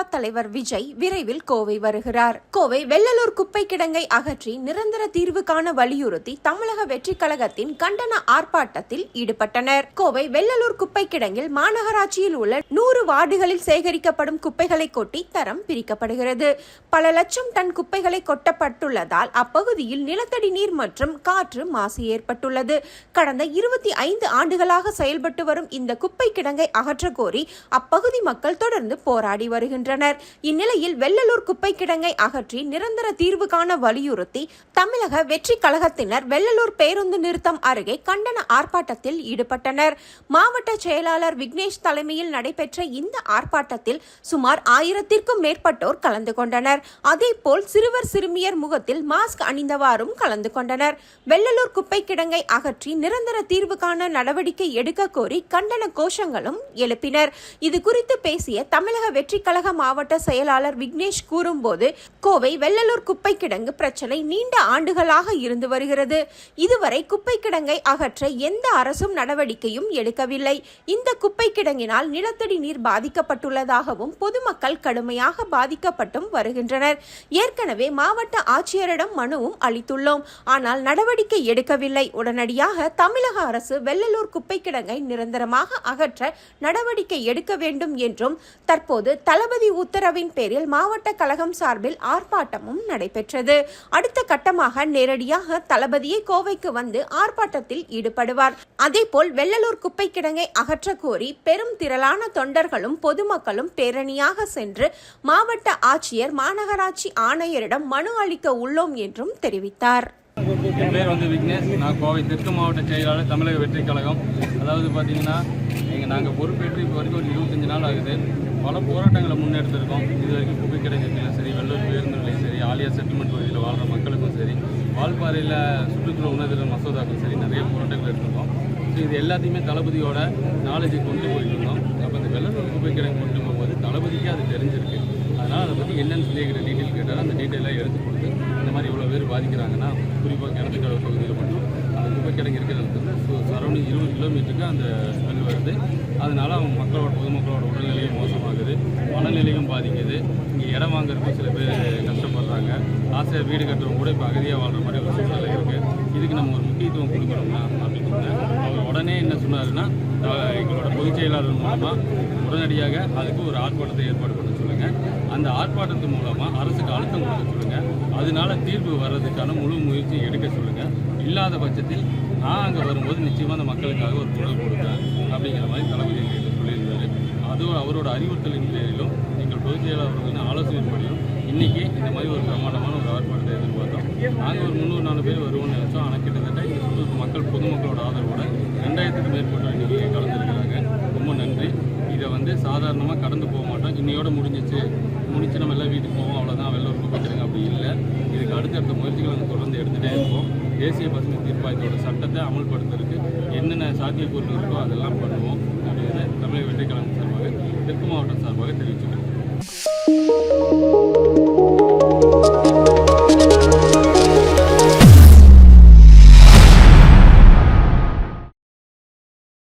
தலைவர் விஜய் விரைவில் கோவை வருகிறார். கோவை வெள்ளலூர் குப்பை கிடங்கை அகற்றி நிரந்தர தீர்வு காண வலியுறுத்தி தமிழக வெற்றி கழகத்தின் கண்டன ஆர்ப்பாட்டத்தில் ஈடுபட்டனர். கோவை வெள்ளலூர் குப்பை கிடங்கில் மாநகராட்சியில் உள்ள நூறு வார்டுகளில் சேகரிக்கப்படும் குப்பைகளை கொட்டி தரம் பிரிக்கப்படுகிறது. பல லட்சம் டன் குப்பைகளை கொட்டப்பட்டுள்ளதால் அப்பகுதியில் நிலத்தடி நீர் மற்றும் காற்று மாசு ஏற்பட்டுள்ளது. கடந்த இருபத்தி ஐந்து ஆண்டுகளாக செயல்பட்டு வரும் இந்த குப்பை கிடங்கை அகற்ற கோரி அப்பகுதி மக்கள் தொடர்ந்து போராடி வருகின்றனர். இந்நிலையில் வெள்ளலூர் குப்பை கிடங்கை அகற்றி நிரந்தர தீர்வு காண வலியுறுத்தி தமிழக வெற்றி கழகத்தினர் வெள்ளலூர் பேருந்து நிறுத்தம் அருகே கண்டன ஆர்ப்பாட்டத்தில் ஈடுபட்டனர். மாவட்ட செயலாளர் விக்னேஷ் தலைமையில் நடைபெற்ற இந்த ஆர்ப்பாட்டத்தில் சுமார் ஆயிரத்திற்கும் மேற்பட்டோர் கலந்து கொண்டனர். அதேபோல் சிறுவர் சிறுமியர் முகத்தில் மாஸ்க் அணிந்தவாறும் கலந்து கொண்டனர். வெள்ளலூர் குப்பை கிடங்கை அகற்றி நிரந்தர தீர்வு காண நடவடிக்கை எடுக்க கோரி கண்டன கோஷங்களும் எழுப்பினர். இது குறித்து பேசிய தமிழக வெற்றி கழக மாவட்ட செயலாளர் விக்னேஷ் கூறும்போது கோவை வெள்ளலூர் குப்பை கிடங்கு பிரச்சனை நீண்ட ஆண்டுகளாக இருந்து வருகிறது. இதுவரை குப்பை கிடங்கை அகற்ற எந்த அரசும் நடவடிக்கையும் எடுக்கவில்லை. இந்த குப்பை கிடங்கினால் நிலத்தடி நீர் பாதிக்கப்பட்டுள்ளதாகவும் பொதுமக்கள் கடுமையாக பாதிக்கப்பட்டும் வருகின்றனர். ஏற்கனவே மாவட்ட ஆட்சியரிடம் மனுவும் அளித்துள்ளோம். ஆனால் நடவடிக்கை எடுக்கவில்லை. உடனடியாக தமிழக அரசு வெள்ளலூர் குப்பை கிடங்கை நிரந்தரமாக அகற்ற நடவடிக்கை எடுக்க வேண்டும் என்றும் தற்போது தளபதி உத்தரவின் பேரில் மாவட்ட கழகம் சார்பில் ஆர்ப்பாட்டமும் நடைபெற்றது. அடுத்த கட்டமாக நேரடியாக தளபதியை கோவைக்கு வந்து ஆர்ப்பாட்டத்தில் ஈடுபடுவார். அதேபோல் வெள்ளலூர் குப்பை கிடங்கை அகற்ற கோரி பெரும் திரளான தொண்டர்களும் பொதுமக்களும் பேரணியாக சென்று மாவட்ட ஆட்சியர் மாநகராட்சி ஆணையரிடம் மனு அளிக்க உள்ளோம் என்றும் தெரிவித்தார். என் பேர் வந்து விக்னேஷ். நான் கோவை தெற்கு மாவட்ட செயலாளர் தமிழக வெற்றி கழகம். அதாவது பார்த்தீங்கன்னா எங்கள் நாங்கள் பொறுப்பேற்று இப்போ வரைக்கும் ஒரு இருபத்தஞ்சி நாள் ஆகுது. பல போராட்டங்களை முன்னெடுத்திருக்கோம். இது வரைக்கும் குப்பை கிடைக்கிறதுலையும் சரி வெள்ளூர் பேருந்து நிலையம் சரி ஆலியா செட்டில்மெண்ட் பகுதியில் வாழ்கிற மக்களுக்கும் சரி வால்பாறையில் சுற்றுச்சூழல் உணர்வு மசோதாக்கும் சரி நிறைய போராட்டங்கள் எடுத்திருக்கோம். ஸோ இது எல்லாத்தையுமே தளபதியோட நாலேஜை கொண்டு போயிட்டு இருந்தோம் அப்போ இந்த வெள்ளூர் குப்பை கிடங்கு கொண்டு போகும்போது தளபதிக்கு அது தெரிஞ்சிருக்கு. அதனால் அதை பற்றி என்னென்னு சொல்லி எங்கிட்ட டீட்டெயில் கேட்டாலும் அந்த டீட்டெயிலாக எடுத்து கொடுத்து இந்த மாதிரி இவ்வளோ பேர் பாதிக்கிறாங்கன்னா குறிப்பாக கிணத்துக்கடவு பகுதியில் மட்டும் அந்த குப்பை கிடங்கு இருக்கிறது வந்து சரௌண்டிங் இருபது கிலோமீட்டருக்கு அந்த ஸ்மெல் வருது. அதனால் அவங்க மக்களோட பொதுமக்களோட உடல் பாதிக்குது. இங்கே இடம் வாங்குறதுக்கு சில பேர் கஷ்டப்படுறாங்க. ஆசையாக வீடு கட்டுறவங்க கூட இப்போ அகதியாக வாழ்கிற மாதிரி ஒரு சூழ்நிலை இருக்குது இதுக்கு நம்ம ஒரு முக்கியத்துவம் கொடுக்குறோம்னா அப்படின்னு சொன்னேன். அவர் உடனே என்ன சொன்னாருன்னா எங்களோட பொதுச் செயலாளர் மூலமாக உடனடியாக அதுக்கு ஒரு ஆர்ப்பாட்டத்தை ஏற்பாடு பண்ண சொல்லுங்கள் அந்த ஆர்ப்பாட்டத்து மூலமாக அரசுக்கு அழுத்தம் கொடுக்க சொல்லுங்கள் அதனால தீர்வு வர்றதுக்கான முழு முயற்சி எடுக்க சொல்லுங்கள் இல்லாத பட்சத்தில் நான் அங்கே வரும்போது நிச்சயமாக அந்த மக்களுக்காக ஒரு குரல் கொடுப்பேன். அப்படிங்கிற மாதிரி தளபதி சொல்லியிருந்தார். அதுவும் அவரோட அறிவுறுத்தலின் பேரிலும் எங்கள் ஆலோசனை முடியும் ஆலோசனைப்படியும் இந்த மாதிரி ஒரு பிரமாண்டமான ஒரு ஆர்ப்பாட்டத்தை எதிர்பார்த்தோம். நாங்கள் ஒரு முந்நூறு நாலு பேர் வருவோம்னு நினைச்சோம். ஆனால் கிட்டத்தட்ட இந்த மக்கள் பொதுமக்களோட ஆதரவோட ரெண்டாயிரத்துக்கு மேற்பட்டோர் இன்றைக்கி கலந்துருக்கிறாங்க. ரொம்ப நன்றி. இதை வந்து சாதாரணமாக கடந்து போக மாட்டோம். இன்னையோட முடிஞ்சிச்சு. முடிச்சு நம்ம எல்லாம் வீட்டுக்கு போவோம். அவ்வளோதான் வெள்ளம் கொடுக்குறங்க அப்படி இல்லை. இதுக்கு அடுத்தடுத்த முயற்சிகளை நாங்கள் தொடர்ந்து எடுத்துகிட்டே இருப்போம். தேசிய பசுமை தீர்ப்பாயத்தோட சட்டத்தை அமல்படுத்துறதுக்கு என்னென்ன சாத்தியக்கூறுகள் இருக்கோ அதெல்லாம் பண்ணுவோம்.